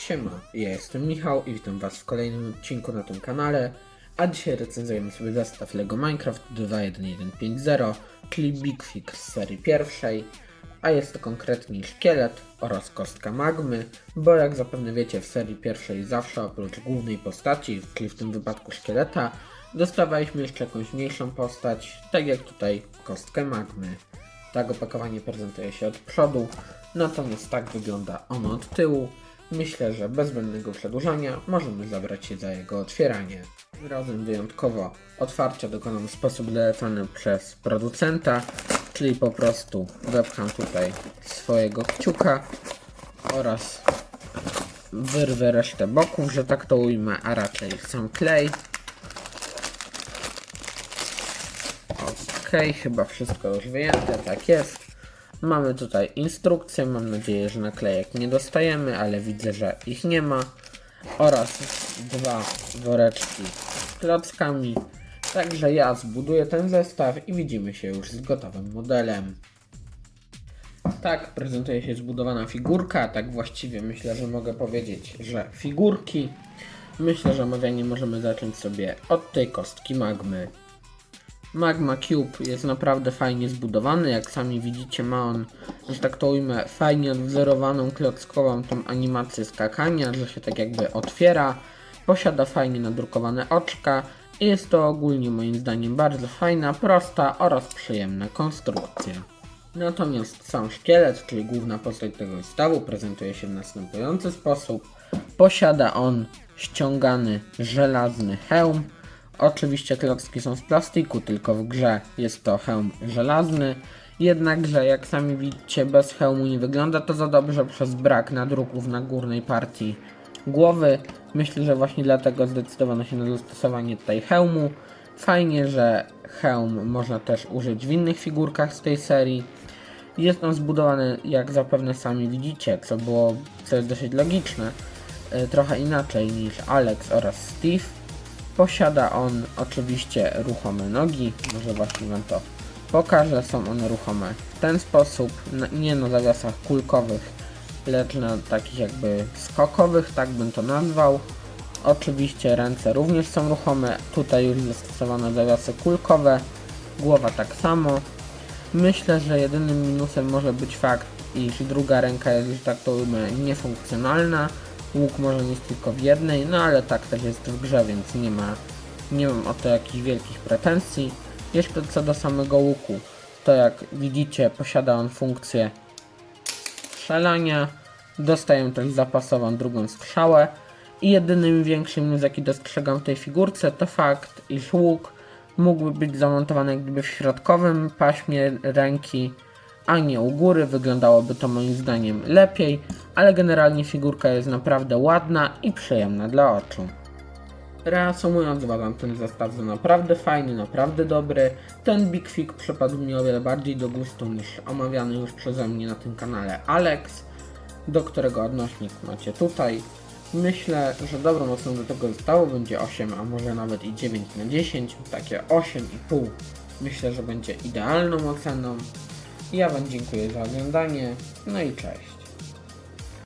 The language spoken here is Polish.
Siema, ja jestem Michał i witam Was w kolejnym odcinku na tym kanale, a dzisiaj recenzujemy sobie zestaw LEGO Minecraft 2.1.1.5.0, czyli Big Fix z serii pierwszej, a jest to konkretnie szkielet oraz kostka magmy, bo jak zapewne wiecie w serii pierwszej zawsze oprócz głównej postaci, czyli w tym wypadku szkieleta, dostawaliśmy jeszcze jakąś mniejszą postać, tak jak tutaj kostkę magmy. Tak opakowanie prezentuje się od przodu, natomiast tak wygląda ono od tyłu. Myślę, że bez zbędnego przedłużania możemy zabrać się za jego otwieranie. Razem wyjątkowo otwarcia dokonam w sposób dolecany przez producenta, czyli po prostu wepcham tutaj swojego kciuka oraz wyrwę resztę boków, że tak to ujmę, a raczej sam klej. Okej, chyba wszystko już wyjęte, tak jest. Mamy tutaj instrukcję, mam nadzieję, że naklejek nie dostajemy, ale widzę, że ich nie ma. Oraz dwa woreczki z klockami. Także ja zbuduję ten zestaw i widzimy się już z gotowym modelem. Tak prezentuje się zbudowana figurka, tak właściwie myślę, że mogę powiedzieć, że figurki. Myślę, że omawianie możemy zacząć sobie od tej kostki magmy. Magma Cube jest naprawdę fajnie zbudowany, jak sami widzicie ma on, że tak to ujmę, fajnie odwzorowaną klockową tą animację skakania, że się tak jakby otwiera, posiada fajnie nadrukowane oczka i jest to ogólnie moim zdaniem bardzo fajna, prosta oraz przyjemna konstrukcja. Natomiast sam szkielet, czyli główna postać tego zestawu, prezentuje się w następujący sposób. Posiada on ściągany żelazny hełm, Oczywiście klocki są z plastiku, tylko w grze jest to hełm żelazny. Jednakże, jak sami widzicie, bez hełmu nie wygląda to za dobrze przez brak nadruków na górnej partii głowy. Myślę, że właśnie dlatego zdecydowano się na zastosowanie tutaj hełmu. Fajnie, że hełm można też użyć w innych figurkach z tej serii. Jest on zbudowany, jak zapewne sami widzicie, co było, co jest dosyć logiczne, e, trochę inaczej niż Alex oraz Steve. Posiada on oczywiście ruchome nogi, może właśnie wam to pokażę, są one ruchome w ten sposób, nie na zawiasach kulkowych, lecz na takich jakby skokowych, tak bym to nazwał. Oczywiście ręce również są ruchome, tutaj już zastosowano zawiasy kulkowe, głowa tak samo. Myślę, że jedynym minusem może być fakt, iż druga ręka jest, tak to niefunkcjonalna. Łuk może mieć tylko w jednej, no ale tak też jest w grze, więc nie ma, nie mam o to jakichś wielkich pretensji. Jeszcze co do samego łuku, to jak widzicie posiada on funkcję strzelania, dostaję też zapasową drugą strzałę i jedynym większym minus jaki dostrzegam w tej figurce to fakt, iż łuk mógłby być zamontowany gdyby w środkowym paśmie ręki, a nie u góry. Wyglądałoby to moim zdaniem lepiej, ale generalnie figurka jest naprawdę ładna i przyjemna dla oczu. Reasumując, uważam ten zestaw za naprawdę fajny, naprawdę dobry. Ten Big Fig przypadł mi o wiele bardziej do gustu niż omawiany już przeze mnie na tym kanale Alex, do którego odnośnik macie tutaj. Myślę, że dobrą oceną do tego zestawu będzie 8, a może nawet i 9 na 10, takie 8,5. Myślę, że będzie idealną oceną. Ja Wam dziękuję za oglądanie, no i cześć.